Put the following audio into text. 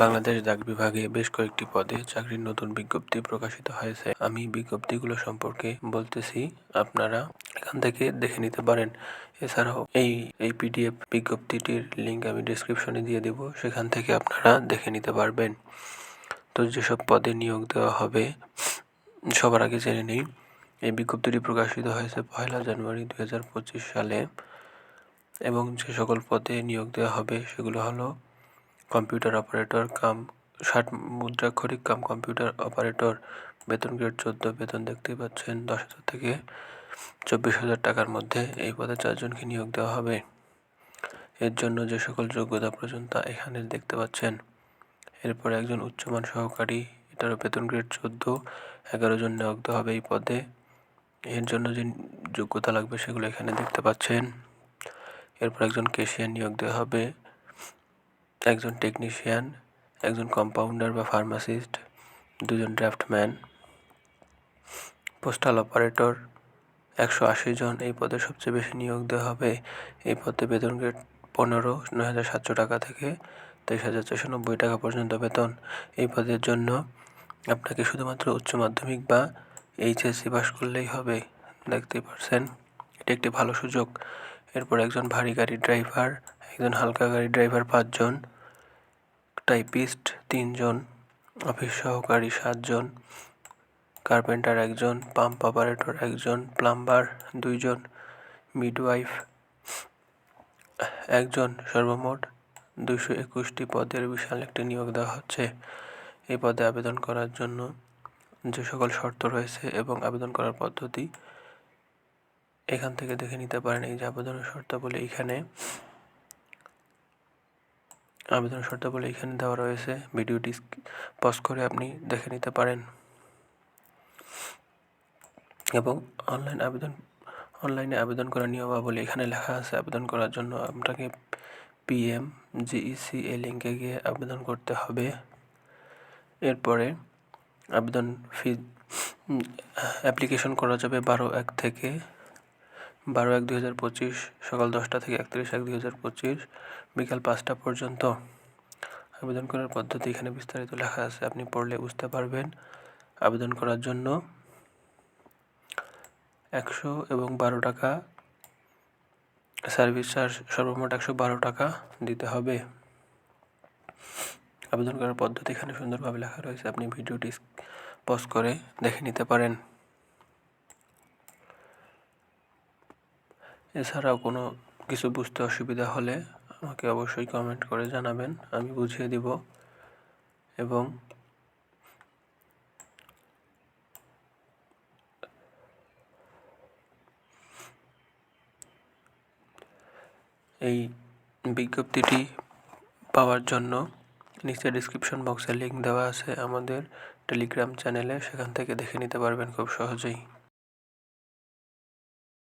বাংলাদেশ ডাক বিভাগে বেশ কয়েকটি পদে চাকরির নতুন বিজ্ঞপ্তি প্রকাশিত হয়েছে। আমি বিজ্ঞপ্তিগুলো সম্পর্কে বলতেছি, আপনারা এখান থেকে দেখে নিতে পারেন। এছাড়াও এই এই পিডিএফ বিজ্ঞপ্তিটির লিঙ্ক আমি ডিসক্রিপশনে দিয়ে দেব, সেখান থেকে আপনারা দেখে নিতে পারবেন। তো যেসব পদে নিয়োগ দেওয়া হবে, সবার আগে জেনে নিই, এই বিজ্ঞপ্তিটি প্রকাশিত হয়েছে পয়লা জানুয়ারি দু হাজার পঁচিশ সালে এবং যে সকল পদে নিয়োগ দেওয়া হবে সেগুলো হলো কম্পিউটার অপারেটর, কাম, ষাট মুদ্রাক্ষরিক কাম কম্পিউটার অপারেটর, বেতন গ্রেড চোদ্দ, বেতন দেখতেই পাচ্ছেন দশ হাজার থেকে চব্বিশ হাজার টাকার মধ্যে এই পদে চারজনকে নিয়োগ দেওয়া হবে। এর জন্য যে সকল যোগ্যতা প্রয়োজন তা এখানে দেখতে পাচ্ছেন। এরপর একজন উচ্চমান সহকারী, এটারও বেতন গ্রেড চোদ্দ, এগারো জন নিয়োগ দেওয়া হবে এই পদে। এর জন্য যে যোগ্যতা লাগবে সেগুলো এখানে দেখতে পাচ্ছেন। এরপর একজন কেশিয়ার নিয়োগ দেওয়া হবে। একজন টেকনিশিয়ান একজন কম্পাউন্ডার বা ফার্মাসিস্ট দুজন ড্রাফটম্যান পোস্টাল অপারেটর একশো আশি জন। এই পদে সবচেয়ে বেশি নিয়োগ দেওয়া হবে। এই পদে বেতন গ্রেড পনেরো, নয় হাজার সাতশো টাকা থেকে তেইশ হাজার চারশো নব্বই টাকা পর্যন্ত বেতন। এই পদের জন্য আপনাকে শুধুমাত্র উচ্চ মাধ্যমিক বা এইচএসসি পাস করলেই হবে। দেখতেই পারছেন, এটি একটি ভালো সুযোগ। এরপর একজন ভারী গাড়ি ড্রাইভার একজন হালকা গাড়ি ড্রাইভার পাঁচজন। টাইপিস্ট তিনজন, অফিস সহকারী সাতজন, কার্পেন্টার একজন, পাম্প অপারেটর একজন, প্লাম্বার দুইজন, মিডওয়াইফ একজন, সর্বমোট দুশো একুশটি পদের বিশাল একটি নিয়োগ দেওয়া হচ্ছে। এই পদে আবেদন করার জন্য যে সকল শর্ত রয়েছে এবং আবেদন করার পদ্ধতি এখান থেকে দেখে নিতে পারেন। এই যে আবেদনের শর্তাবলী এখানে আবেদন শর্তাবলী এখানে দেওয়া রয়েছে। ভিডিওটি পজ করে আপনি দেখে নিতে পারেন। এবং অনলাইন আবেদন অনলাইনে আবেদন করার নিয়মাবলী এখানে লেখা আছে। আবেদন করার জন্য আপনাকে পিএম জিইসি এই লিঙ্কে গিয়ে আবেদন করতে হবে। এরপরে আবেদন ফি অ্যাপ্লিকেশন করা যাবে বারো এক থেকে। বারো এক দুই হাজার পঁচিশ, সকাল দশটা থেকে একত্রিশ এক দুই হাজার পঁচিশ, বিকাল পাঁচটা পর্যন্ত। আবেদন করার পদ্ধতি এখানে বিস্তারিত লেখা আছে, আপনি পড়লে বুঝতে পারবেন। আবেদন করার জন্য একশো এবং বারো টাকা সার্ভিস চার্জ, সর্বমোট একশো বারো টাকা দিতে হবে। আবেদন করার পদ্ধতি এখানে সুন্দরভাবে লেখা রয়েছে, আপনি ভিডিওটি পজ করে দেখে নিতে পারেন। এছাড়াও কোনো কিছু বুঝতে অসুবিধা হলে আমাকে অবশ্যই কমেন্ট করে জানাবেন, আমি বুঝিয়ে দিব। এবং এই বিজ্ঞপ্তিটি পাওয়ার জন্য নিচে ডিসক্রিপশন বক্সে লিঙ্ক দেওয়া আছে আমাদের টেলিগ্রাম চ্যানেলে সেখান থেকে দেখে নিতে পারবেন খুব সহজেই।